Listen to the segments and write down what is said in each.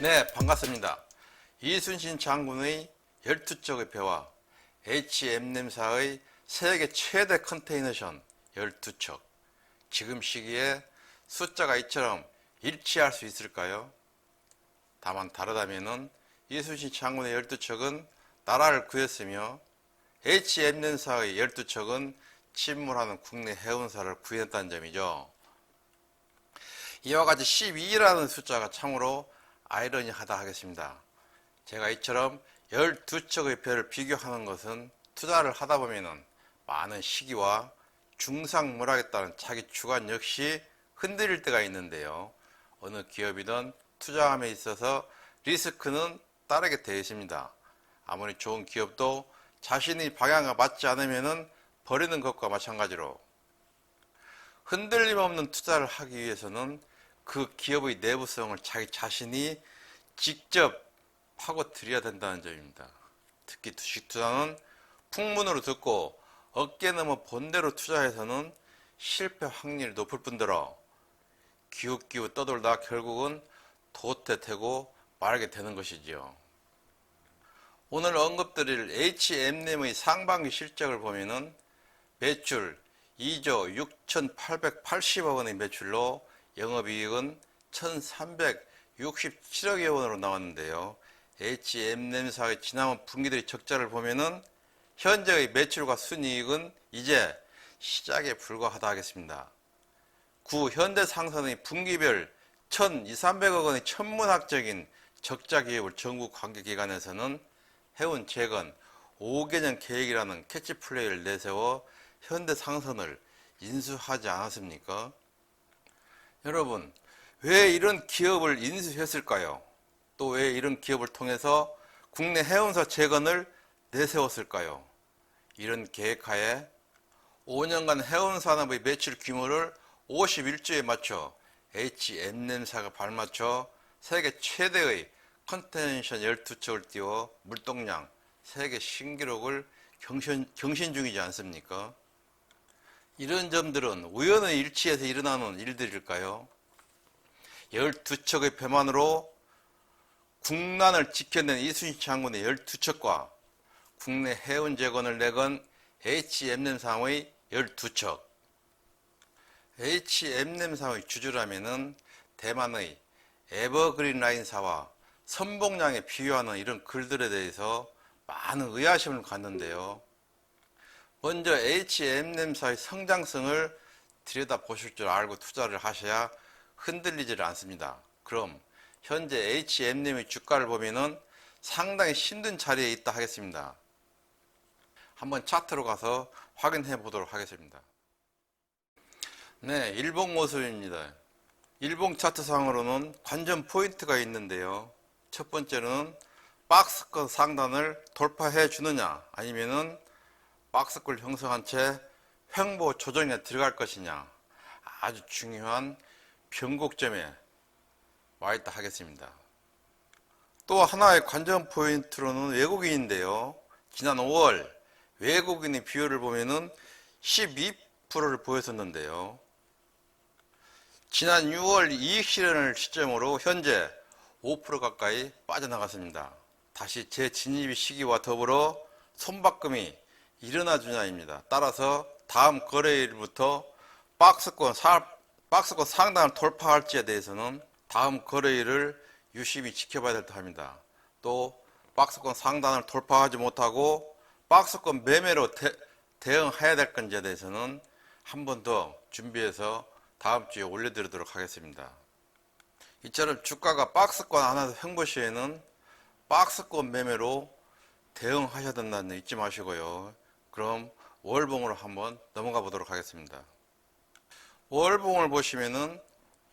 네, 반갑습니다. 이순신 장군의 12척의 배와 H&M사의 세계 최대 컨테이너선 12척. 지금 시기에 숫자가 이처럼 일치할 수 있을까요? 다만 다르다면은 이순신 장군의 12척은 나라를 구했으며 H&M사의 12척은 침몰하는 국내 해운사를 구했다는 점이죠. 이와 같이 12라는 숫자가 참으로 아이러니하다 하겠습니다. 제가 이처럼 12척의 배를 비교하는 것은 투자를 하다 보면은 많은 시기와 중상모라겠다는 자기 주관 역시 흔들릴 때가 있는데요. 어느 기업이든 투자함에 있어서 리스크는 따르게 되어 있습니다. 아무리 좋은 기업도 자신의 방향과 맞지 않으면은 버리는 것과 마찬가지로 흔들림 없는 투자를 하기 위해서는 그 기업의 내부성을 자기 자신이 직접 파고들여야 된다는 점입니다. 특히 주식 투자는 풍문으로 듣고 어깨 넘어 본대로 투자해서는 실패 확률이 높을 뿐더러 기웃기웃 떠돌다 결국은 도태되고 말게 되는 것이지요. 오늘 언급드릴 H&M의 상반기 실적을 보면은 매출 2조 6,880억 원의 매출로 영업이익은 1,367억여 원으로 나왔는데요. H&M사의 지난번 분기들의 적자를 보면은 현재의 매출과 순이익은 이제 시작에 불과하다 하겠습니다. 구 현대상선의 분기별 1,200억 원의 천문학적인 적자 기업을 전국 관계기관에서는 해운 재건 5개년 계획이라는 캐치플레이를 내세워 현대상선을 인수하지 않았습니까? 여러분, 왜 이런 기업을 인수했을까요? 또 왜 이런 기업을 통해서 국내 해운사 재건을 내세웠을까요? 이런 계획하에 5년간 해운 산업의 매출 규모를 51조에 맞춰 H&M사가 발맞춰 세계 최대의 컨텐션 12척을 띄워 물동량 세계 신기록을 경신, 경신 중이지 않습니까? 이런 점들은 우연의 일치에서 일어나는 일들일까요? 12척의 배만으로 국난을 지켜낸 이순신 장군의 12척과 국내 해운 재건을 내건 H&M상의 12척. H&M상의 주주라면은 대만의 에버그린 라인사와 선봉량에 비유하는 이런 글들에 대해서 많은 의아심을 갖는데요. 먼저 H&M사의 성장성을 들여다 보실 줄 알고 투자를 하셔야 흔들리지를 않습니다. 그럼 현재 H&M의 주가를 보면은 상당히 힘든 자리에 있다 하겠습니다. 한번 차트로 가서 확인해 보도록 하겠습니다. 네, 일봉 모습입니다. 일봉 차트상으로는 관전 포인트가 있는데요. 첫 번째는 박스권 상단을 돌파해 주느냐 아니면은 박스권 형성한 채 횡보 조정에 들어갈 것이냐 아주 중요한 변곡점에 와 있다 하겠습니다. 또 하나의 관전 포인트로는 외국인인데요. 지난 5월 외국인의 비율을 보면은 12%를 보였었는데요. 지난 6월 이익 실현을 시점으로 현재 5% 가까이 빠져나갔습니다. 다시 재진입 시기와 더불어 손바꿈이 일어나 주냐입니다. 따라서 다음 거래일부터 박스권, 사, 박스권 상단을 돌파할지에 대해서는 다음 거래일을 유심히 지켜봐야 될듯 합니다. 또 박스권 상단을 돌파하지 못하고 박스권 매매로 대, 대응해야 될 건지에 대해서는 한 번 더 준비해서 다음 주에 올려드리도록 하겠습니다. 이처럼 주가가 박스권 안에서 횡보 시에는 박스권 매매로 대응하셔야 된다는 잊지 마시고요. 그럼 월봉으로 한번 넘어가 보도록 하겠습니다. 월봉을 보시면은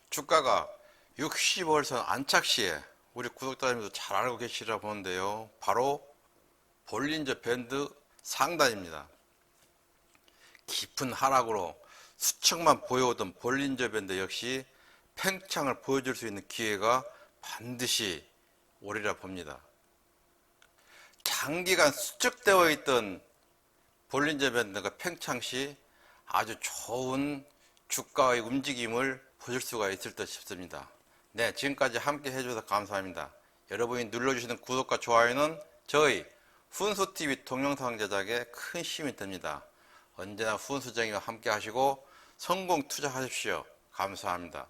주가가 60월선 안착 시에 우리 구독자님도 잘 알고 계시리라 보는데요. 바로 볼린저 밴드 상단입니다. 깊은 하락으로 수척만 보여오던 볼린저 밴드 역시 팽창을 보여줄 수 있는 기회가 반드시 오리라 봅니다. 장기간 수축되어 있던 볼린저 밴드가 팽창 시 아주 좋은 주가의 움직임을 보실 수가 있을 듯 싶습니다. 네, 지금까지 함께 해주셔서 감사합니다. 여러분이 눌러주시는 구독과 좋아요는 저희 훈수TV 동영상 제작에 큰 힘이 됩니다. 언제나 훈수정이와 함께 하시고 성공 투자하십시오. 감사합니다.